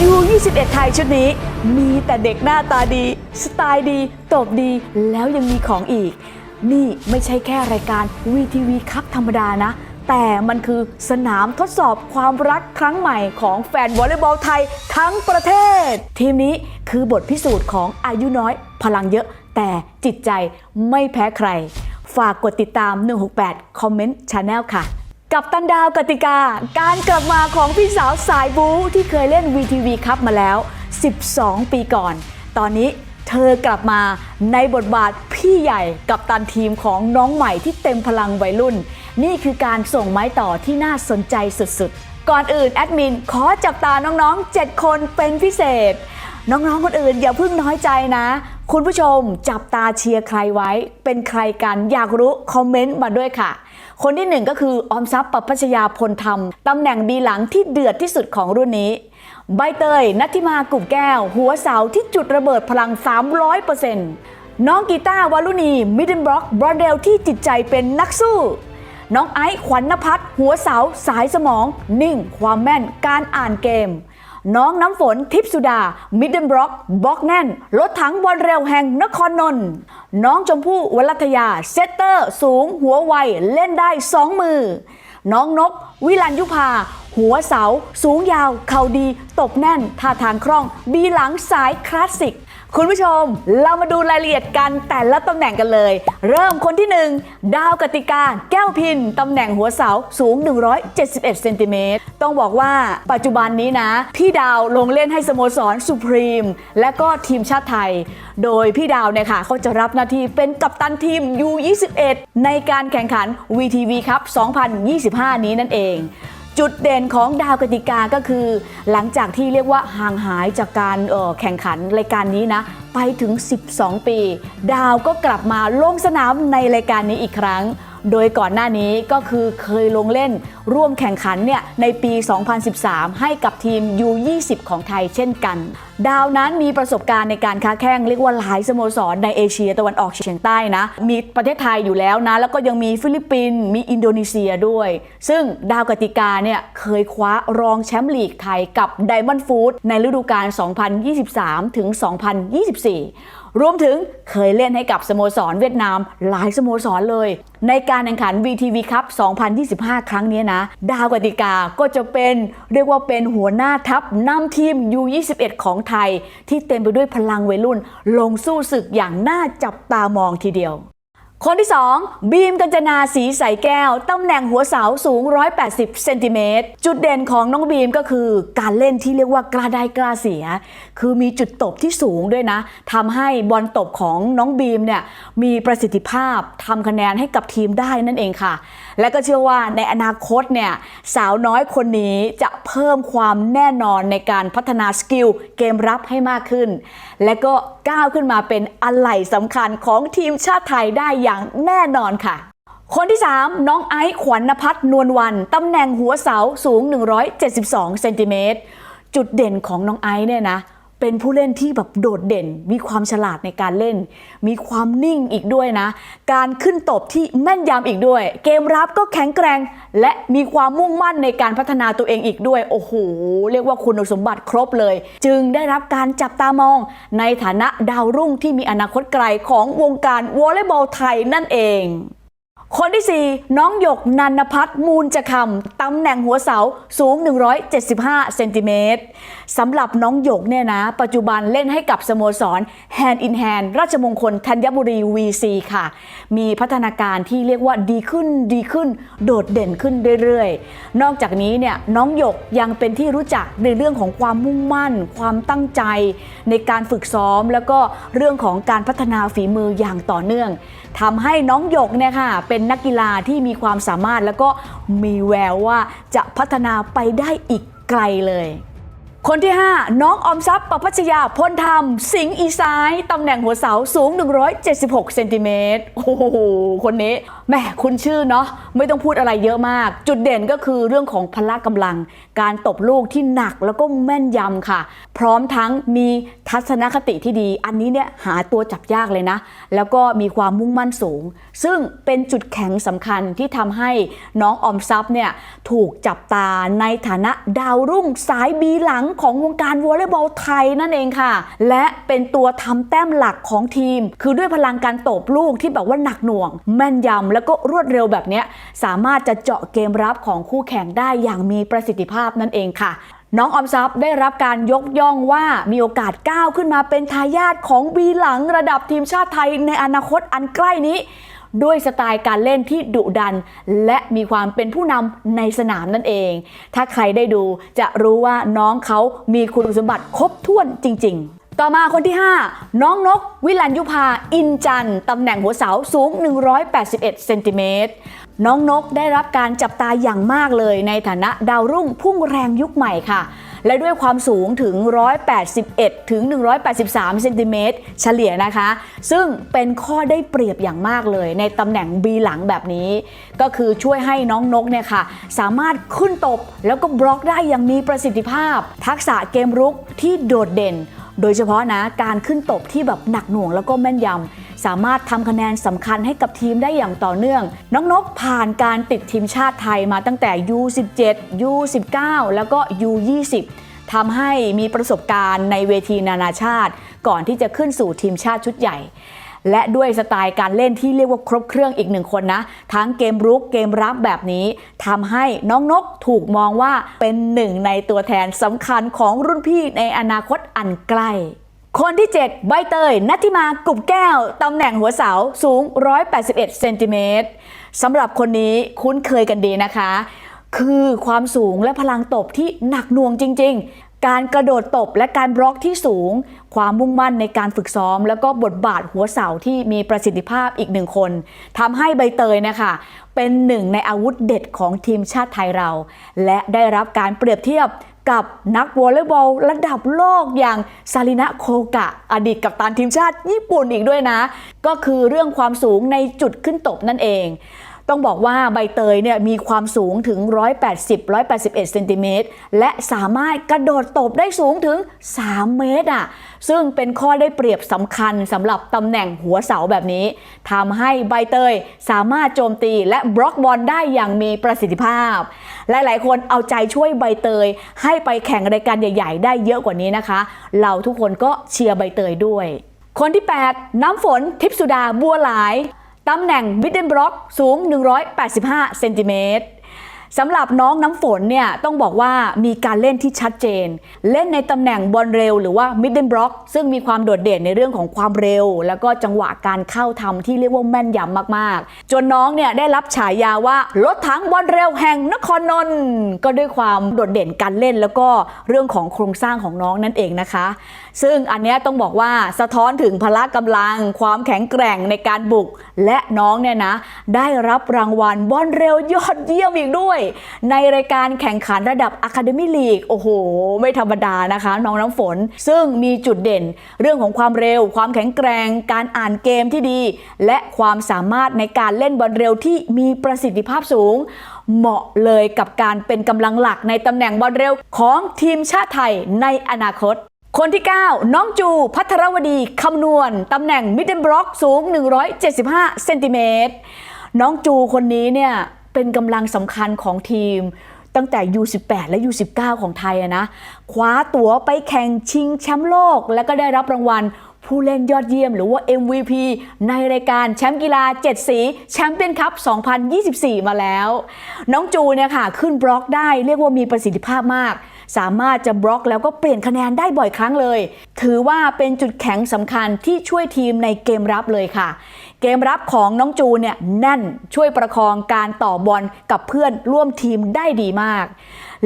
ยู21 ไทยชุดนี้ มีแต่เด็กหน้าตาดี สไตล์ดีตบดีแล้วยังมีของอีก นี่ไม่ใช่แค่รายการ VTV ครับธรรมดานะ แต่มันคือสนามทดสอบความรักครั้งใหม่ของแฟนวอลเลย์บอลไทยทั้งประเทศ ทีมนี้คือบทพิสูจน์ของอายุน้อย พลังเยอะ แต่จิตใจไม่แพ้ใคร ฝากกดติดตาม 168คอมเมนต์ชาแนลค่ะ กับตันดาวกติกา การกลับมาของพี่สาวสายบู๊ที่เคยเล่น VTV ครับมาแล้ว 12 ปีก่อน ตอนนี้เธอกลับมาในบทบาทพี่ใหญ่กับตันทีมของน้องใหม่ที่เต็มพลังวัยรุ่น นี่คือการส่งไม้ต่อที่น่าสนใจสุดๆ ก่อนอื่นแอดมินขอจับตาน้องๆ 7 คนเป็นพิเศษ น้องๆ คนอื่นอย่าเพิ่งน้อยใจนะ คุณผู้ชมจับตาเชียร์ใครไว้ เป็นใครกันอยากรู้คอมเมนต์มาด้วยค่ะ คนที่หนึ่งก็คือออมทรัพย์ปปัชยาพลธรรมตำแหน่งบีหลังที่เดือดที่สุดของรุ่นนี้ ใบเตยนัทิมากุ่มแก้ว หัวเสาที่จุดระเบิดพลัง 300%น้องกีตาร์วารุณีมิดเดิลบล็อกบรอนเดลที่จิตใจเป็นนักสู้ น้องไอซ์ขวัญนภัทรหัวเสาสายสมอง นิ่ง ความแม่นการอ่านเกม น้องน้ำฝนทิพสุดา มิดเดิลบล็อกบล็อกแน่น รถถังบอลเร็วแห่งนครนนท์น้องชมพู่วรัตยา เซตเตอร์ สูง หัวไว เล่นได้สองมือ น้องนก วิลันยุพาหัวเสา สูงยาว เข่าดี ตบแน่น ท่าทางคล่อง บีหลังสายคลาสสิก คุณผู้ชมเรามาดูรายละเอียดกันแต่ละตำแหน่งกันเลย เริ่มคนที่ 1 ดาวกติกา แก้วพินตำแหน่งหัวเสาสูง 171เซนติเมตรต้องบอกว่าปัจจุบันนี้นะ พี่ดาวลงเล่นให้สโมสรสุพรีม และก็ทีมชาติไทย โดยพี่ดาวเนี่ยค่ะเขาจะรับหน้าที่เป็นกัปตันทีม U21 ในการแข่งขัน VTV ครับ 2025 นี้นั่นเอง จุดเด่นของดาวกติกาก็คือ หลังจากที่เรียกว่าห่างหายจากการออแข่งขันรายการนี้นะ ไปถึง 12 ปี ดาวก็กลับมาลงสนามในรายการนี้อีกครั้ง โดยก่อนหน้านี้ก็คือเคยลงเล่นร่วมแข่งขันเนี่ยในปี 2013 ให้กับทีม U20 ของไทยเช่นกัน ดาวนั้นมีประสบการณ์ในการค้าแข่งเรียกว่าหลายสโมสรในเอเชียตะวันออกเฉียงใต้นะ มีประเทศไทยอยู่แล้วนะ แล้วก็ยังมีฟิลิปปินส์มีอินโดนีเซียด้วย ซึ่งดาวกติกาเนี่ยเคยคว้ารองแชมป์ลีกไทยกับไดมอนด์ฟู้ดในฤดูกาล 2023 ถึง 2024รวมถึงเคยเล่นให้กับสโมสรเวียดนามหลายสโมสรเลย ในการแข่งขัน VTV ครับ 2025 ครั้งนี้นะ ดาวกติกาก็จะเป็นเรียกว่าเป็นหัวหน้าทัพนำทีม U21 ของไทย ที่เต็มไปด้วยพลังวัยรุ่น ลงสู้ศึกอย่างน่าจับตามองทีเดียว คนที่ 2 บีมกัญจนาสีใสแก้ว ตำแหน่งหัวเสาสูง 180 เซนติเมตร จุดเด่นของน้องบีมก็คือ การเล่นที่เรียกว่ากล้าได้กล้าเสีย คือมีจุดตบที่สูงด้วยนะ ทำให้บอลตบของน้องบีมเนี่ยมีประสิทธิภาพทำคะแนนให้กับทีมได้นั่นเองค่ะ และก็เชื่อว่าในอนาคตเนี่ยสาวน้อยคนนี้จะเพิ่มความแน่นอนในการพัฒนาสกิลเกมรับให้มากขึ้น และก็ก้าวขึ้นมาเป็นอะไหล่สำคัญของทีมชาติไทยได้อย่างแน่นอนค่ะคนที่ 3 น้องไอซ์ขวัญนภัทรนวลวัน ตำแหน่งหัวเสาสูง 172 เซนติเมตร จุดเด่นของน้องไอซ์เนี่ยนะ เป็นผู้เล่นที่แบบโดดเด่น มีความฉลาดในการเล่น มีความนิ่งอีกด้วยนะ การขึ้นตบที่แม่นยำอีกด้วย เกมรับก็แข็งแกร่ง และมีความมุ่งมั่นในการพัฒนาตัวเองอีกด้วย โอ้โห เรียกว่าคุณสมบัติครบเลย จึงได้รับการจับตามอง ในฐานะดาวรุ่งที่มีอนาคตไกลของวงการวอลเลย์บอลไทยนั่นเองคนที่ 4 น้องหยกนันพัฒน์มูลจะคำตำแหน่งหัวเสาสูง 175 เซนติเมตรสำหรับน้องหยกเนี่ยนะ ปัจจุบันเล่นให้กับสโมสร Hand in Hand ราชมงคลธัญบุรี VC ค่ะ มีพัฒนาการที่เรียกว่าดีขึ้นดีขึ้น โดดเด่นขึ้นเรื่อยๆ นอกจากนี้เนี่ยน้องหยกยังเป็นที่รู้จักในเรื่องของความมุ่งมั่น ความตั้งใจ ในการฝึกซ้อมแล้วก็เรื่องของการพัฒนาฝีมืออย่างต่อเนื่องทำให้น้องหยกเนี่ยค่ะเป็นนักกีฬาที่มีความสามารถแล้วก็มีแววว่าจะพัฒนาไปได้อีกไกลเลย คนที่ 5 น้องออมทรัพย์ประพัชยาพลธรรม สิงห์อีซ้าย ตำแหน่งหัวเสาสูง 176 เซนติเมตรโอ้โห คนนี้แหม่คุณชื่อเนาะไม่ต้องพูดอะไรเยอะมาก จุดเด่นก็คือเรื่องของพละกำลัง การตบลูกที่หนักแล้วก็แม่นยำค่ะ พร้อมทั้งมีทัศนคติที่ดี อันนี้เนี่ยหาตัวจับยากเลยนะ แล้วก็มีความมุ่งมั่นสูง ซึ่งเป็นจุดแข็งสำคัญที่ทำให้น้องออมทรัพย์เนี่ยถูกจับตาในฐานะดาวรุ่งสายบีหลังของวงการวอลเลย์บอลไทยนั่นเองค่ะ และเป็นตัวทำแต้มหลักของทีม คือด้วยพลังการตบลูกที่แบบว่าหนักหน่วง แม่นยำแล้วก็รวดเร็วแบบนี้สามารถจะเจาะเกมรับของคู่แข่งได้อย่างมีประสิทธิภาพนั่นเองค่ะน้องออมทรัพย์ได้รับการยกย่องว่ามีโอกาสก้าวขึ้นมาเป็นทายาทของบีหลังระดับทีมชาติไทยในอนาคตอันใกล้นี้ ด้วยสไตล์การเล่นที่ดุดัน และมีความเป็นผู้นำในสนามนั่นเอง ถ้าใครได้ดูจะรู้ว่าน้องเขามีคุณสมบัติครบถ้วนจริง ๆต่อมาคนที่ 5 น้องนก วิลัญยุพาอินจันตำแหน่งหัวเสาสูง 181 เซนติเมตร น้องนกได้รับการจับตาอย่างมากเลยในฐานะดาวรุ่งพุ่งแรงยุคใหม่ค่ะ และด้วยความสูงถึง 181 ถึง 183 เซนติเมตรเฉลี่ยนะคะ ซึ่งเป็นข้อได้เปรียบอย่างมากเลยในตำแหน่ง B หลังแบบนี้ ก็คือช่วยให้น้องนกเนี่ยค่ะ สามารถขึ้นตบแล้วก็บล็อกได้อย่างมีประสิทธิภาพ ทักษะเกมรุกที่โดดเด่น โดยเฉพาะนะการขึ้นตบที่แบบหนักหน่วงแล้วก็แม่นยำ สามารถทำคะแนนสำคัญให้กับทีมได้อย่างต่อเนื่อง น้องนกผ่านการติดทีมชาติไทยมาตั้งแต่ U17 U19 แล้วก็ U20 ทำให้มีประสบการณ์ในเวทีนานาชาติ ก่อนที่จะขึ้นสู่ทีมชาติชุดใหญ่ และด้วยสไตล์การเล่นที่เรียกว่าครบเครื่องอีกหนึ่งคนนะ ทั้งเกมรุกเกมรับแบบนี้ทำให้น้องนกถูกมองว่าเป็นหนึ่งในตัวแทนสำคัญของรุ่นพี่ในอนาคตอันใกล้ คนที่ 7 ใบเตยนัทิมากุบแก้ว ตำแหน่งหัวเสาสูง 181 เซนติเมตรสำหรับคนนี้คุ้นเคยกันดีนะคะ คือความสูงและพลังตบที่หนักหน่วงจริง ๆ การกระโดดตบและการบล็อกที่สูง ความมุ่งมั่นในการฝึกซ้อม แล้วก็บทบาทหัวเสาที่มีประสิทธิภาพอีกหนึ่งคนทำให้ใบเตยนะคะเป็นหนึ่งในอาวุธเด็ดของทีมชาติไทยเรา และได้รับการเปรียบเทียบ กับนักวอลเลย์บอลระดับโลกอย่างซาลินะโคกะ อดีตกัปตันทีมชาติญี่ปุ่นอีกด้วยนะ ก็คือเรื่องความสูงในจุดขึ้นตบนั่นเอง ต้องบอกว่าใบเตยเนี่ยมีความสูงถึง 180-181เซนติเมตรและสามารถกระโดดตบได้สูงถึง 3 เมตรอะ ซึ่งเป็นข้อได้เปรียบสำคัญสำหรับตำแหน่งหัวเสาแบบนี้ทำให้ใบเตยสามารถโจมตีและบล็อกบอลได้อย่างมีประสิทธิภาพ หลาย ๆ คนเอาใจช่วยใบเตย ให้ไปแข่งรายการใหญ่ ๆ ได้เยอะกว่านี้นะคะ เราทุกคนก็เชียร์ใบเตยด้วย คนที่ 8 น้ำฝนทิพสุดาบัวหลาย ตำแหน่งมิดเดิลบล็อกสูง 185 เซนติเมตร สำหรับน้องน้ำฝนเนี่ยต้องบอกว่ามีการเล่นที่ชัดเจน เล่นในตำแหน่งบอลเร็วหรือว่ามิดเดิลบล็อกซึ่งมีความโดดเด่นในเรื่องของความเร็ว แล้วก็จังหวะการเข้าทำที่เรียกว่าแม่นยำมากๆ จนน้องเนี่ยได้รับฉายาว่ารถถังบอลเร็วแห่งนครนนท์ก็ด้วยความโดดเด่นการเล่นแล้วก็เรื่องของโครงสร้างของน้องนั่นเองนะคะ ซึ่งอันนี้ต้องบอกว่าสะท้อนถึงพละกำลัง ความแข็งแกร่งในการบุก และน้องเนี่ยนะได้รับรางวัลบอลเร็วยอดเยี่ยมอีกด้วยในรายการแข่งขันระดับ Academy League โอ้โห ไม่ธรรมดานะคะ น้องน้ำฝน ซึ่งมีจุดเด่น เรื่องของความเร็ว ความแข็งแกร่งการอ่านเกมที่ดี และความสามารถในการเล่นบอลเร็วที่มีประสิทธิภาพสูง เหมาะเลยกับการเป็นกำลังหลักในตำแหน่งบอลเร็วของทีมชาติไทยในอนาคตคนที่ 9 น้องจูพัทรวดี คำนวณ ตำแหน่งมิดเดิลบล็อกสูง 175 เซนติเมตร น้องจูคนนี้เนี่ย เป็นกำลังสำคัญของทีม ตั้งแต่ U18 และ U19 ของไทยอะนะคว้าตั๋วไปแข่งชิงแชมป์โลก และก็ได้รับรางวัลผู้เล่นยอดเยี่ยมหรือว่า MVP ในรายการแชมป์กีฬา 7 สีแชมเปี้ยนคัพ 2024 มาแล้ว น้องจูเนี่ยค่ะ ขึ้นบล็อกได้เรียกว่ามีประสิทธิภาพมาก สามารถจะบล็อกแล้วก็เปลี่ยนคะแนนได้บ่อยครั้งเลย ถือว่าเป็นจุดแข็งสำคัญที่ช่วยทีมในเกมรับเลยค่ะ เกมรับของน้องจูเนี่ยแน่นช่วยประคองการต่อบอลกับเพื่อนร่วมทีมได้ดีมาก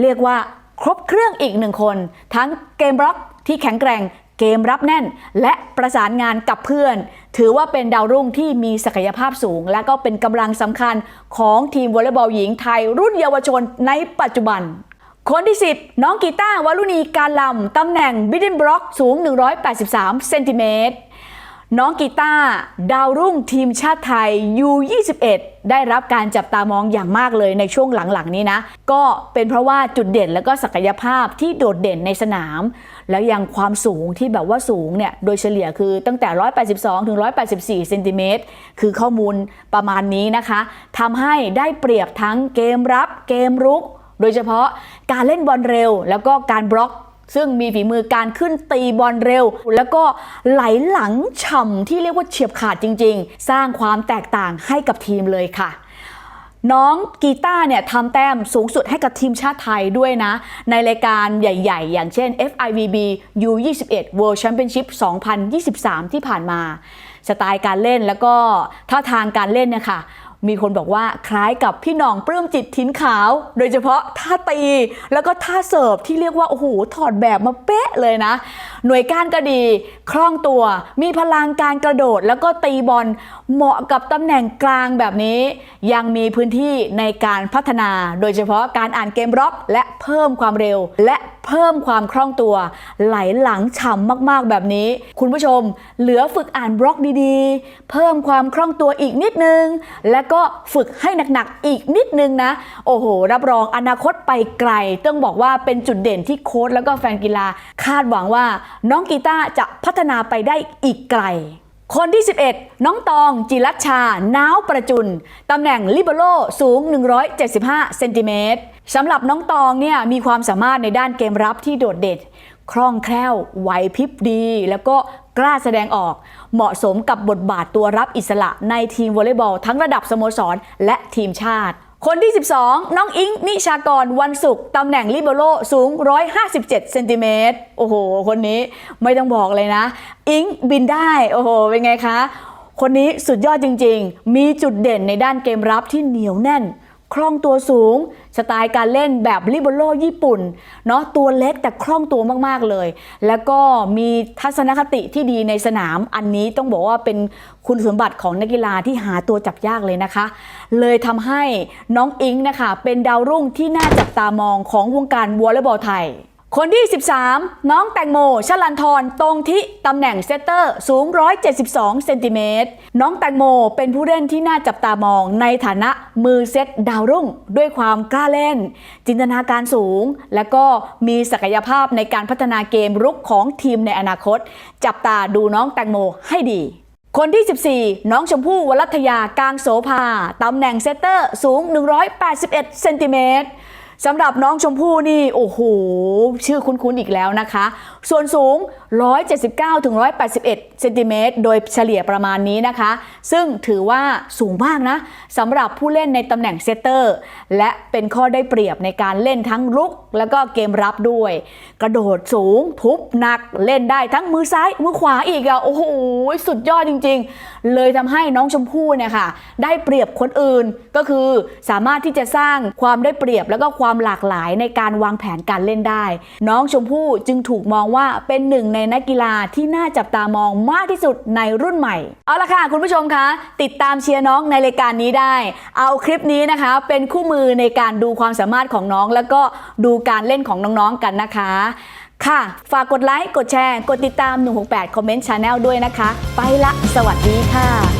เรียกว่าครบเครื่องอีกหนึ่งคน ทั้งเกมบล็อกที่แข็งแกร่งเกมรับแน่นและประสานงานกับเพื่อน ถือว่าเป็นดาวรุ่งที่มีศักยภาพสูง และก็เป็นกำลังสำคัญของทีมวอลเลย์บอลหญิงไทยรุ่นเยาวชนในปัจจุบัน คนที่ 10 น้องกีตาวารุณีการลำตำแหน่งบิดเดิลบล็อกสูง 183 เซนติเมตร น้องกีตาร์ดาวรุ่งทีมชาติไทย U21 ได้รับการจับตามองอย่างมากเลยในช่วงหลังๆนี้นะ ก็เป็นเพราะว่าจุดเด่นและก็ศักยภาพที่โดดเด่นในสนาม แล้วยังความสูงที่แบบว่าสูงเนี่ย โดยเฉลี่ยคือตั้งแต่ 182 ถึง 184 เซนติเมตร คือข้อมูลประมาณนี้นะคะทำให้ได้เปรียบทั้งเกมรับเกมรุก โดยเฉพาะการเล่นบอลเร็ว แล้วก็การบล็อก ซึ่งมีฝีมือการขึ้นตีบอลเร็ว แล้วก็ไหลหลังฉ่ำที่เรียกว่าเฉียบขาดจริง ๆ สร้างความแตกต่างให้กับทีมเลยค่ะน้องกีตาร์เนี่ยทำแต้มสูงสุดให้กับทีมชาติไทยด้วยนะ ในรายการใหญ่ๆ อย่างเช่น FIVB U21 World Championship 2023 ที่ผ่านมา สไตล์การเล่นแล้วก็ท่าทางการเล่นเนี่ยค่ะ มีคนบอกว่าคล้ายกับพี่น่องปลื้มจิตทิ้นขาว โดยเฉพาะท่าตีแล้วก็ท่าเสิร์ฟที่เรียกว่าโอ้โหถอดแบบมาเป๊ะเลยนะ หน่วยก้านก็ดีคล่องตัว มีพลังการกระโดด แล้วก็ตีบอลเหมาะกับตำแหน่งกลางแบบนี้ ยังมีพื้นที่ในการพัฒนา โดยเฉพาะการอ่านเกมร็อกและเพิ่มความเร็ว และเพิ่มความคล่องตัว ไหลหลังฉ่ำมากๆแบบนี้ คุณผู้ชม เหลือฝึกอ่านบล็อกดีๆ เพิ่มความคล่องตัวอีกนิดนึงและก็ฝึกให้หนักๆอีกนิดนึงนะ โอ้โห รับรองอนาคตไปไกล ต้องบอกว่าเป็นจุดเด่นที่โค้ชแล้วก็แฟนกีฬาคาดหวังว่าน้องกีตาร์จะพัฒนาไปได้อีกไกลคนที่ 11 น้องตองจิรัชชา น้าวประจุน ตำแหน่งลิเบโรสูง 175 เซนติเมตรสำหรับน้องตองเนี่ยมีความสามารถในด้านเกมรับที่โดดเด่นคล่องแคล่วไหวพริบดี แล้วก็ กล้าแสดงออก เหมาะสมกับบทบาทตัวรับอิสระในทีมวอลเลย์บอลทั้งระดับสโมสร และทีมชาติ คนที่ 12 น้องอิงนิชากรวันศุกร์ตำแหน่งลิเบโรสูง 157 เซนติเมตรโอ้โห คนนี้ไม่ต้องบอกเลยนะ อิงบินได้ โอ้โห เป็นไงคะ คนนี้สุดยอดจริง ๆ มีจุดเด่นในด้านเกมรับที่เหนียวแน่น คล่องตัวสูง สไตล์การเล่นแบบลิเบโรญี่ปุ่นเนาะตัวเล็กแต่คล่องตัวมากๆเลย แล้วก็มีทัศนคติที่ดีในสนามอันนี้ต้องบอกว่าเป็นคุณสมบัติของนักกีฬาที่หาตัวจับยากเลยนะคะ เลยทำให้น้องอิงนะคะ เป็นดาวรุ่งที่น่าจับตามองของวงการวอลเลย์บอลไทย คนที่ 13 น้องแตงโม ชลันทร ตรงที่ตำแหน่งเซตเตอร์ สูง 172 เซนติเมตร น้องแตงโมเป็นผู้เล่นที่น่าจับตามองในฐานะมือเซตดาวรุ่ง ด้วยความกล้าเล่น จินตนาการสูง และก็มีศักยภาพในการพัฒนาเกมรุกของทีมในอนาคต จับตาดูน้องแตงโมให้ดีคนที่ 14 น้องชมพู่วรัตยากางโสภา ตำแหน่งเซตเตอร์สูง 181 เซนติเมตร สำหรับน้องชมพู่นี่ โอ้โห ชื่อคุ้นๆอีกแล้วนะคะ ส่วนสูง 179ถึง181เซนติเมตรโดยเฉลี่ยประมาณนี้นะคะ ซึ่งถือว่าสูงมากนะสำหรับผู้เล่นในตำแหน่งเซตเตอร์ และเป็นข้อได้เปรียบในการเล่นทั้งลุก แล้วก็เกมรับด้วย กระโดดสูง ทุบหนักเล่นได้ทั้งมือซ้าย มือขวาอีกอะโอ้โห สุดยอดจริง ๆ เลยทำให้น้องชมพู่เนี่ยค่ะ ได้เปรียบคนอื่นก็คือสามารถที่จะสร้างความได้เปรียบแล้วก็ความความหลากหลายในการวางแผนการเล่นได้ น้องชมพู่จึงถูกมองว่าเป็นหนึ่งในนักกีฬาที่น่าจับตามองมากที่สุดในรุ่นใหม่ เอาละค่ะคุณผู้ชมคะติดตามเชียร์น้องในรายการนี้ได้ เอาคลิปนี้นะคะ เป็นคู่มือในการดูความสามารถของน้อง แล้วก็ดูการเล่นของน้องๆกันนะคะ ค่ะ ฝากกดไลค์กดแชร์ กดติดตาม 168คอมเมนต์ชาแนลด้วยนะคะ ไปละ สวัสดีค่ะ